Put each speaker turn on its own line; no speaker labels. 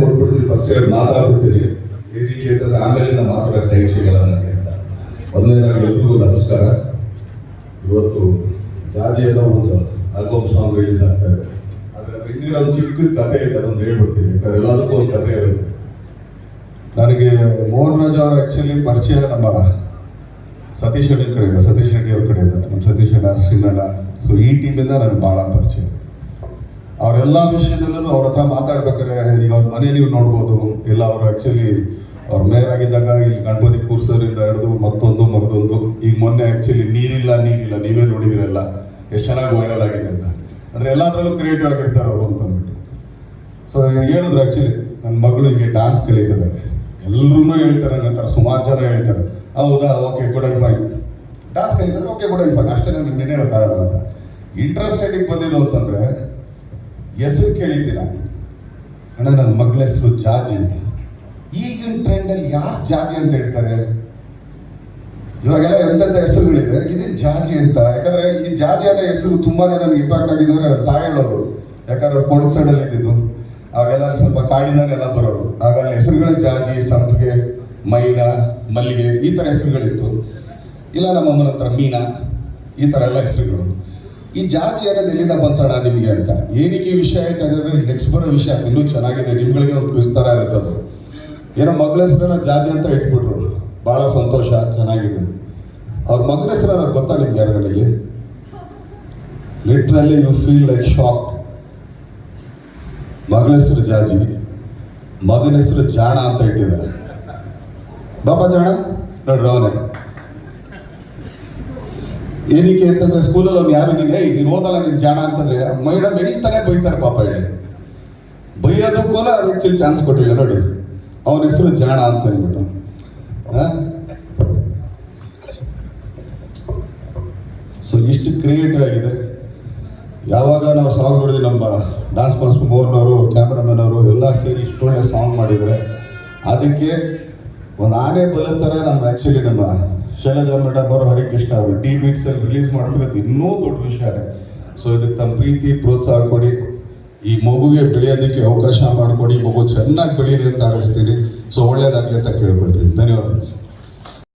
ಕೊಟ್ಬಿಡ್ತೀನಿ first year ಮಾತಾಡ್ಬಿಡ್ತೀನಿ. ಏನಕ್ಕೆ ಅಂತಂದ್ರೆ ಆಮೇಲಿಂದ ಮಾತಾಡೋ ಟೈಮ್ ಸಿಗಲ್ಲ ನನಗೆ ಅಂತ. ಮೊದಲನೇದಾಗಿ ಎಲ್ರಿಗೂ ನಮಸ್ಕಾರ. ಇವತ್ತು ಜಾಜಿ ಅನ್ನೋ ಒಂದು ಆಲ್ಬಮ್ ಸಾಂಗ್ ರಿಲೀಸ್ ಆಗ್ತಾ ಇದೆ. ಆದರೆ ಅದ್ರ ಹಿಂದಿನ ಒಂದು ಚಿಕ್ಕ ಕಥೆ ಇದೆ ಅದೊಂದು ಹೇಳ್ಬಿಡ್ತೀನಿ. ಯಾಕಂದ್ರೆ ಎಲ್ಲದಕ್ಕೂ ಒಂದು ಕಥೆ ಇರುತ್ತೆ. ನನಗೆ ಮೋಹನ್ ರಾಜ್ ಅವ್ರ ಆ್ಯಕ್ಚುಲಿ ಪರಿಚಯ ನಮ್ಮ ಸತೀಶ್ ರೆಡ್ಡಿ ಕಡೆಯಿಂದ, ಸತೀಶ್ ಶೆಟ್ಟಿ ಅವ್ರ ಕಡೆಯಿಂದ ನಮ್ಮ ಸತೀಶ್ ಅಣ್ಣ ಸಿನ್ನಣ್ಣ ಸೊ ಈ ಟೀಮಿಂದ ನನಗೆ ಭಾಳ ಪರಿಚಯ. ಅವರೆಲ್ಲ ವಿಷಯದಲ್ಲೂ ಅವ್ರ ಹತ್ರ ಮಾತಾಡ್ಬೇಕಾದ್ರೆ, ಈಗ ಅವ್ರ ಮನೆ ನೀವು ನೋಡ್ಬೋದು. ಇಲ್ಲ, ಅವರು ಆ್ಯಕ್ಚುಲಿ ಅವ್ರ ಮೇಯರ್ ಆಗಿದ್ದಾಗ ಇಲ್ಲಿ ಗಣಪತಿ ಕೂರ್ಸೋದ್ರಿಂದ ಹಿಡಿದು ಮತ್ತೊಂದು ಮಗದೊಂದು ಈಗ ಮೊನ್ನೆ ಆ್ಯಕ್ಚುಲಿ ನೀರಿಲ್ಲ ನೀರಿಲ್ಲ. ನೀವೇ ನೋಡಿದಿರಲ್ಲ. ಎಷ್ಟು ಚೆನ್ನಾಗಿ ವೈರಲ್ ಆಗಿದೆ ಅಂತ. ಅಂದರೆ ಎಲ್ಲದರಲ್ಲೂ ಕ್ರಿಯೇಟಿವ್ ಆಗಿರ್ತಾರೆ ಅವರು ಅಂತ ಅಂದ್ಬಿಟ್ಟು. ಸೊ ಹೇಳಿದ್ರು ಆ್ಯಕ್ಚುಲಿ ನನ್ನ ಮಗಳು ಹಿಂಗೆ ಡಾನ್ಸ್ ಕಲಿತಿದ್ದಾಳೆ. ಎಲ್ಲರೂ ಹೇಳ್ತಾರೆ ನನ್ನ ಹತ್ರ ಸುಮಾರು ಜನ ಹೇಳ್ತಾರೆ. ಹೌದಾ? Okay good and fine dance ಕಲಿಸಿದ್ರೆ okay good and fine ಅಷ್ಟೇ ನನಗೆ ನೆನೆ ಹೇಳೋಕ್ಕಾಗಲ್ಲ ಅಂತ. ಇಂಟ್ರೆಸ್ಟೆಡಿಗೆ ಬಂದಿದ್ದು ಅಂತಂದರೆ ಹೆಸರು ಕೇಳಿದ್ದೀರ? ಅಣ್ಣ, ನನ್ನ ಮಗಳ ಹೆಸರು ಜಾಜಿ ಈಗಿನ ಟ್ರೆಂಡಲ್ಲಿ ಯಾರು ಜಾಜಿ ಅಂತ ಹೇಳ್ತಾರೆ? ಇವಾಗೆಲ್ಲ ಎಂತೆಂಥ ಹೆಸರುಗಳಿದೆ ಇದೇ ಜಾಜಿ ಅಂತ. ಯಾಕಂದ್ರೆ ಈ ಜಾಜಿ ಅನ್ನೋ ಹೆಸರು ತುಂಬಾನೇ ನನಗೆ ಇಂಪ್ಯಾಕ್ಟ್ ಆಗಿದ್ದು ನನ್ನ ತಾಯಿ ಹೇಳೋರು. ಯಾಕಂದ್ರೆ ಕೊಡಗು ಸೈಡಲ್ಲಿ ಇದ್ದಿದ್ದು. ಅವಾಗೆಲ್ಲ ಸ್ವಲ್ಪ ಕಾಡಿನಲ್ಲೆಲ್ಲ ಬರೋರು. ಆಗ ಅಲ್ಲಿ ಹೆಸರುಗಳೇ ಜಾಜಿ, ಸಂಪಿಗೆ, ಮೈನ, ಮಲ್ಲಿಗೆ ಈ ಥರ ಹೆಸರುಗಳಿತ್ತು. ಇಲ್ಲ, ನಮ್ಮ ಅಮ್ಮನ ಹತ್ರ ಮೀನಾ, ಈ ಥರ ಎಲ್ಲ ಹೆಸರುಗಳು. ಈ ಜಾತಿ ಅನ್ನೋದು ಎಲ್ಲಿಂದ ಬಂತಣ ನಿಮಗೆ ಅಂತ? ಏನಕ್ಕೆ ವಿಷಯ ಹೇಳ್ತಾ ಇದ್ದಾರೆ? ನೆಕ್ಸ್ಟ್ ಬರೋ ವಿಷಯ ಇನ್ನೂ ಚೆನ್ನಾಗಿದೆ. ನಿಮ್ಗಳಿಗೆ ಒಂದು ವಿಸ್ತಾರ ಇರುತ್ತೆ ಅದು. ಏನೋ ಮಗಳ ಹೆಸರನ್ನ ಜಾತಿ ಅಂತ ಇಟ್ಬಿಟ್ರು. ಭಾಳ ಸಂತೋಷ. ಚೆನ್ನಾಗಿದೆ. ಅವ್ರ ಮಗನ ಹೆಸರನ್ನ ನನಗೆ ಗೊತ್ತಾ ನಿಮ್ಗೆ ಯಾರಲ್ಲಿ literally you feel like shock ಮಗಳ ಹೆಸರು ಜಾಜಿ, ಮಗನ ಹೆಸರು ಜಾಣ ಅಂತ ಇಟ್ಟಿದ್ದಾರೆ. ಬಾಪ ಜಾಣ, ನೋಡ್ರಿ ಅವನೇ. ಏನಕ್ಕೆ ಅಂತಂದ್ರೆ ಸ್ಕೂಲಲ್ಲಿ ಒಂದು ಯಾರು ನೀನು ಏಯ್, ನೀನು ಓದಲ್ಲ, ನೀನು ಜಾಣ ಅಂತಂದ್ರೆ ಮೇಡಮ್ ಎಂತಾನೆ ಬೈತಾರೆ ಪಾಪ ಹೇಳಿ. ಬೈಯೋದಕ್ಕೂ ಅದಕ್ಕೆ ಚಾನ್ಸ್ ಕೊಟ್ಟಿಲ್ಲ, ನೋಡಿ. ಅವನ ಹೆಸರು ಜಾಣ ಅಂತ ಅಂದ್ಬಿಟ್ಟು. ಸೊ ಇಷ್ಟು ಕ್ರಿಯೇಟಿವ್ ಆಗಿದೆ. ಯಾವಾಗ ನಾವು ಸಾಂಗ್ ನೋಡಿದ್ವಿ, ನಮ್ಮ ಡಾನ್ಸ್ ಮಾಸ್ಟರ್ ಮೋಹನ್ ಅವರು ಕ್ಯಾಮ್ರಾಮನ್ ಅವರು, ಎಲ್ಲ ಸೇರಿ ಇಷ್ಟೊಳ್ಳೆ ಸಾಂಗ್ ಮಾಡಿದರೆ ಅದಕ್ಕೆ ಒಂದು ಆನೆ ಬಲ ಥರ ನಮ್ಮ ಆ್ಯಕ್ಚುಲಿ ನಮ್ಮ ಶೈಲಜಾ ಮೇಡಮ್ ಅವರು ಹರಿಕೃಷ್ಣ ಅವರು, ಡಿ ಅಲ್ಲಿ ರಿಲೀಸ್ ಮಾಡ್ತಿರೋದು ಇನ್ನೂ ದೊಡ್ಡ ವಿಷಯನೇ ಸೊ ಇದಕ್ಕೆ ತಮ್ಮ ಪ್ರೀತಿ, ಪ್ರೋತ್ಸಾಹ ಕೊಡಿ. ಈ ಮಗುಗೆ ಬೆಳೆಯೋದಕ್ಕೆ ಅವಕಾಶ ಮಾಡಿಕೊಡಿ. ಮಗು ಚೆನ್ನಾಗಿ ಬೆಳೀಲಿ ಅಂತ ಆರಿಸ್ತೀನಿ ಸೊ ಒಳ್ಳೇದಾಗಲಿ ಅಂತ ಕೇಳ್ಕೊಳ್ತೀನಿ. ಧನ್ಯವಾದಗಳು.